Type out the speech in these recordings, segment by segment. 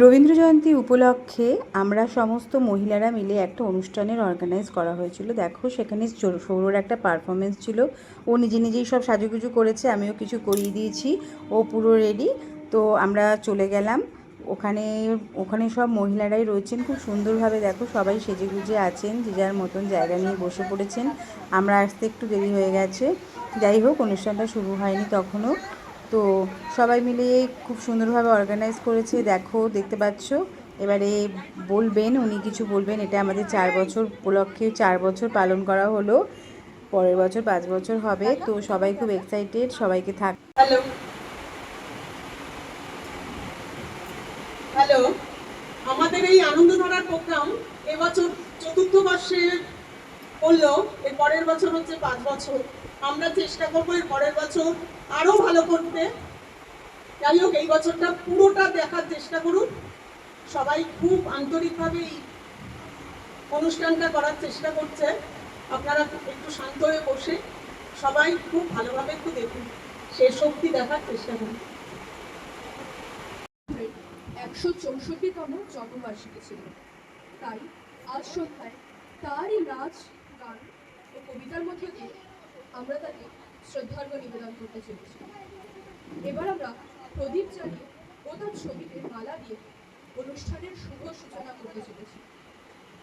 রবীন্দ্র জয়ন্তী উপলক্ষে আমরা সমস্ত মহিলারা মিলে একটা অনুষ্ঠানের অর্গানাইজ করা হয়েছিল। দেখো, সেখানে সৌরর একটা পারফরমেন্স ছিল। ও নিজে নিজেই সব সাজুগুজু করেছে, আমিও কিছু করিয়ে দিয়েছি। ও পুরো রেডি তো আমরা চলে গেলাম। ওখানে ওখানে সব মহিলারাই রয়েছেন। খুব সুন্দরভাবে দেখো, সবাই সেজে গুজে আছেন, যে যার মতন জায়গা নিয়ে বসে পড়েছেন। আমরা আসতে একটু দেরি হয়ে গেছে। যাই হোক, অনুষ্ঠানটা শুরু হয়নি তখনও। তো সবাই মিলে খুব সুন্দরভাবে অর্গানাইজ করেছে। দেখো, দেখতে পাচ্ছ? এবারে বলবেন, উনি কিছু বলবেন। এটা আমাদের চার বছর উপলক্ষে চার বছর পালন করা হলো। পরের বছর পাঁচ বছর হবে। তো সবাই খুব এক্সাইটেড সবাইকে থাক হ্যালো হ্যালো আমাদের এই আনন্দধারার প্রোগ্রাম এবছর চতুর্থ বর্ষে করল এর পরের বছর হচ্ছে পাঁচ বছর। আমরা চেষ্টা করব এর পরের বছর আরও ভালো করতে। যাই হোক, এই বছরটা পুরোটা দেখার চেষ্টা করুন। সবাই খুব আন্তরিকভাবে এই অনুষ্ঠানটা করার চেষ্টা করছে। আপনারা একটু শান্ত হয়ে বসে সবাই খুব ভালোভাবে একটু দেখুন। সে শক্তি দেখার চেষ্টা করুন। একশো চৌষট্টিতম জন্মবার্ষিকী ছিল। তাই আজ সন্ধ্যায় তারই নাচ গান ও কবিতার মধ্যে দিয়ে আমরা তাকে শ্রদ্ধার্ঘ নিবেদন করতে চলেছি। এবার আমরা প্রদীপ জ্বালিয়ে ও তার ছবিতে মালা দিয়ে অনুষ্ঠানের শুভ সূচনা করতে চলেছি।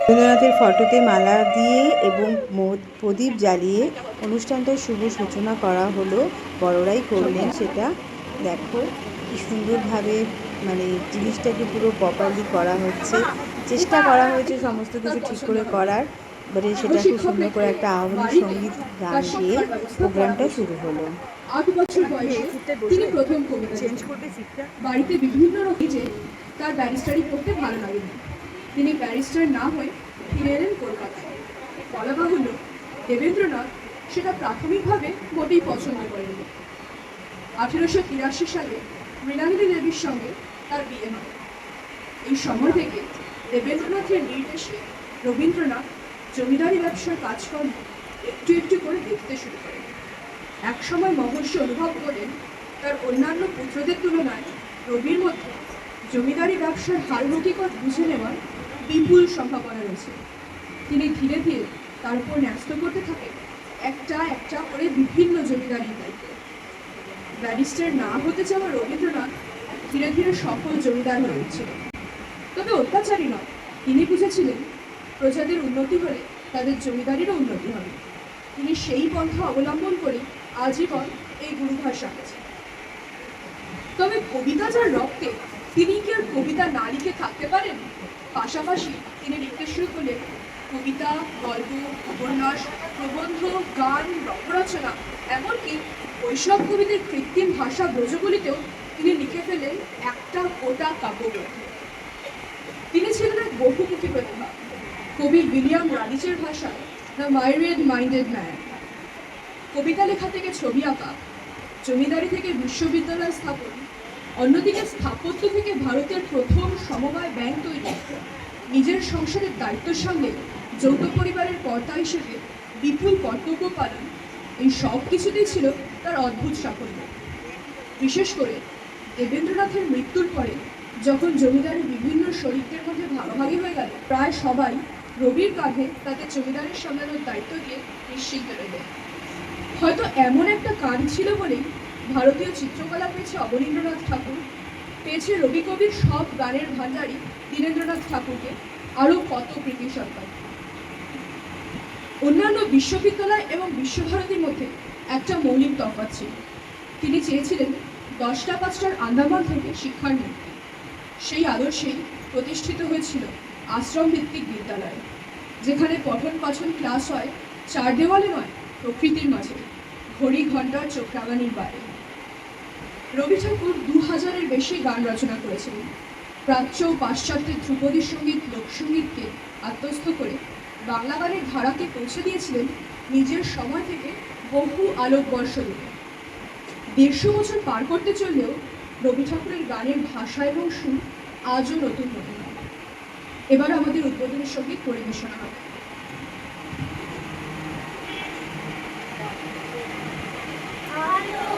রবীন্দ্রনাথের ফটোতে মালা দিয়ে এবং প্রদীপ জ্বালিয়ে অনুষ্ঠানটার শুভ সূচনা করা হলো। বড়রাই করলেন সেটা। দেখো কি সুন্দরভাবে মানে জিনিসটাকে পুরো প্রপারলি করা হচ্ছে। চেষ্টা করা হয়েছে সমস্ত কিছু ঠিক করে করার। এবারে সেটা খুব সুন্দর করে একটা আহ্বানী সংগীত গান দিয়ে প্রোগ্রামটা শুরু হলো। আট বছর বয়সে তিনি প্রথম কবিতা বাড়িতে বিভিন্ন রকমে তার ব্যারিস্টারি করতে ভালো লাগেনি তিনি ব্যারিস্টার না হয়ে ফিরে এলেন কলকাতায়। বলা বাহুল্য দেবেন্দ্রনাথ সেটা প্রাথমিকভাবে মোটেই পছন্দ করেননি। আঠেরোশো তিরাশি সালে মৃণালিনী দেবীর সঙ্গে তার বিয়ে হয়। এই সময় থেকে দেবেন্দ্রনাথের নির্দেশে রবীন্দ্রনাথ জমিদারি ব্যবসার কাজকর্ম একটু একটু করে দেখতে শুরু করেন একসময় মহর্ষি অনুভব করেন তার অন্যান্য পুত্রদের তুলনায় রবির মধ্যে জমিদারি ব্যবসার হাল হকিকত বুঝে নেওয়ার বিপুল সম্ভাবনা রয়েছে। তিনি ধীরে ধীরে তার উপর ন্যস্ত করতে থাকেন একটা একটা করে বিভিন্ন জমিদারির দায়িত্ব। ব্যারিস্টার না হতে চাওয়া রবীন্দ্রনাথ ধীরে ধীরে সফল জমিদার হয়ে উঠছিল তবে অত্যাচারী নয় তিনি বুঝেছিলেন প্রজাদের উন্নতি হলে তাদের জমিদারিরও উন্নতি হবে। তিনি সেই পন্থা অবলম্বন করে আজীবন এই গুরুভার রাখেছেন তবে কবিতা যার রক্তে তিনি কি আর কবিতা না লিখে থাকতে পারেন? পাশাপাশি তিনি লিখতে শুরু করলেন, কবিতা, গল্প, উপন্যাস, প্রবন্ধ, গান, রচনা, এমনকি বৈষ্ণব কবিদের কৃত্রিম ভাষা ব্রজগুলিতেও তিনি লিখে ফেলেন একটা গোটা কাব্যগ্রন্থ। তিনি ছিলেন এক বহুমুখী প্রতিভা কবি উইলিয়াম রাডিচের ভাষায় দ্য মাইরেড মাইন্ডেড ম্যান কবিতা লেখা থেকে ছবি আঁকা, জমিদারি থেকে বিশ্ববিদ্যালয় স্থাপন, অন্যদিকে স্থাপত্য থেকে ভারতের প্রথম সমবায় ব্যাংক তৈরি, নিজের সংসারের দায়িত্বের সঙ্গে যৌথ পরিবারের কর্তা হিসেবে বিপুল কর্তব্য পালন, এই সব কিছুতেই ছিল তার অদ্ভুত সাফল্য। বিশেষ করে দেবেন্দ্রনাথের মৃত্যুর পরে যখন জমিদারি বিভিন্ন শরিকদের মধ্যে ভাগাভাগি হয়ে গেল, প্রায় সবাই রবির কাঁধে তাদের জমিদারের সামলানোর দায়িত্ব দিয়ে নিশ্চিন্ত রইলেন হয়তো এমন একটা কাজ ছিল বলেই ভারতীয় চিত্রকলা পেয়েছে অবনীন্দ্রনাথ ঠাকুর, পেয়েছে রবি কবির সব গানের ভান্ডারী দীনেন্দ্রনাথ ঠাকুরকে, আরও কত প্রীতি সরকার। অন্যান্য বিশ্ববিদ্যালয় এবং বিশ্বভারতীর মধ্যে একটা মৌলিক তফাৎ ছিল। তিনি চেয়েছিলেন দশটা পাঁচটার আন্দামান থেকে শিক্ষার মুক্তি সেই আদর্শেই প্রতিষ্ঠিত হয়েছিল আশ্রম ভিত্তিক বিদ্যালয়। যেখানে পঠন পাঠন ক্লাস হয়, চার দেওয়ালে নয়, প্রকৃতির মাঝে। ঘড়ি ঘণ্টার চোখ রাঙানির বাইরে। রবি ঠাকুর দু হাজারের বেশি গান রচনা করেছিলেন প্রাচ্য ও পাশ্চাত্যের ধ্রুপদী সংগীত, লোকসঙ্গীতকে আত্মস্থ করে বাংলা গানের ধারাকে পৌঁছে দিয়েছিলেন নিজের সময় থেকে বহু আলোকবর্ষ দূরে দেড়শো বছর পার করতে চললেও রবি ঠাকুরের গানের ভাষা এবং সুর আজও নতুন নতুন। এবার আমাদের উদ্বোধনী সংগীত পরিবেশনা হবে। আলোকের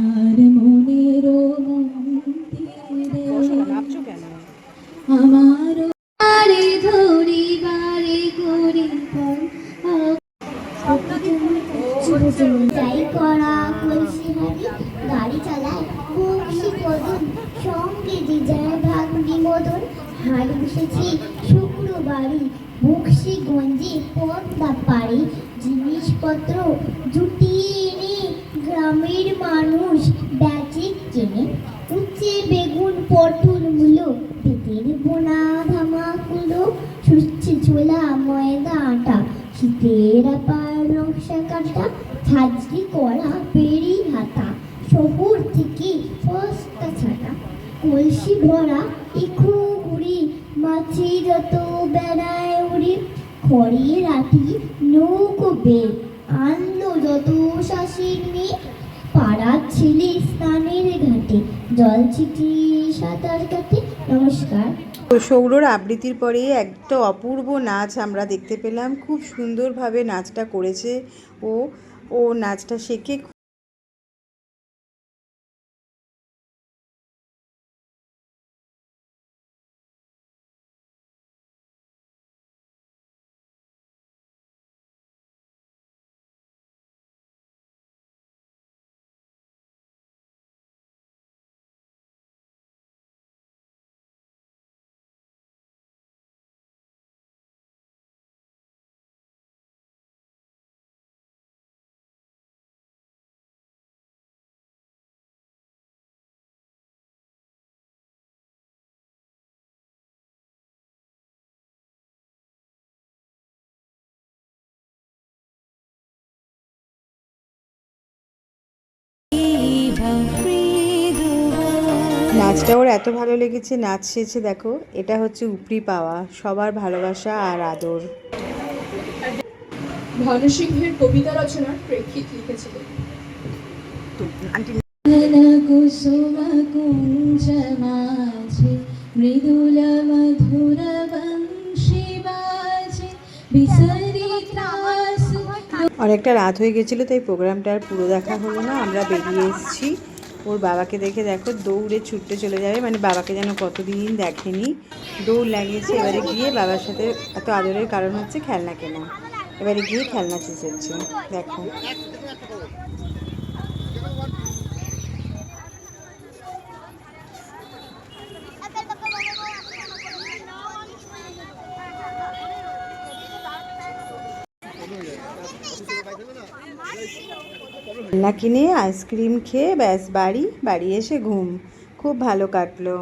পদ্মা পাড়ি জিনিসপত্র জুটিয়ে এনে গ্রামের মানুষ বেচে কেনে। উচ্ছে, বেগুন, পটল, মূলো, পেটের বোনা ধামাকুলো সুচ্ছে ছোলা, ময়দা, আটা, শীতের আপার নকশা কাটা, ঝাঁঝরি করা পেরি হাতা, শহর থেকে সস্তা ছাটা, কলসি ভরা নৌকো আনলো যত মেয়ে পাড়ার ছেলে স্নানের ঘাটে, জল ছিটি সাঁতার কাটে। নমস্কার। সৌরর আবৃত্তির পরে একটা অপূর্ব নাচ আমরা দেখতে পেলাম। খুব সুন্দরভাবে নাচটা করেছে ও। ও নাচটা শেখে নাচটা ওর এত ভালো লেগেছে নাচ শেষে দেখো এটা হচ্ছে উপরি পাওয়া সবার ভালোবাসা আর আদর। ভানু সিংহের কবিতা রচনার প্রেক্ষিত লিখেছিলেন। কুসুম কুঞ্জ মাঝে মৃদুল মধুর বংশী বাজে বিসরি ত্রাস অনেকটা রাত হয়ে গেছিল তাই প্রোগ্রামটা আর পুরো দেখা হলো না আমরা বেরিয়ে এসেছি। ওর বাবাকে দেখে দেখো দৌড়ে ছুটতে চলে যাবে। মানে বাবাকে যেন কতদিন দেখেনি। দৌড় লাগিয়েছে, এবারে গিয়ে বাবার সাথে এত আদরের কারণ হচ্ছে খেলনা কেনা। এবারে গিয়ে খেলনা চেঁচাচ্ছে। দেখো। খেলনা কিনে আইসক্রিম খেয়ে ব্যাস বাড়ি বাড়ি এসে ঘুম। খুব ভালো কাটলো।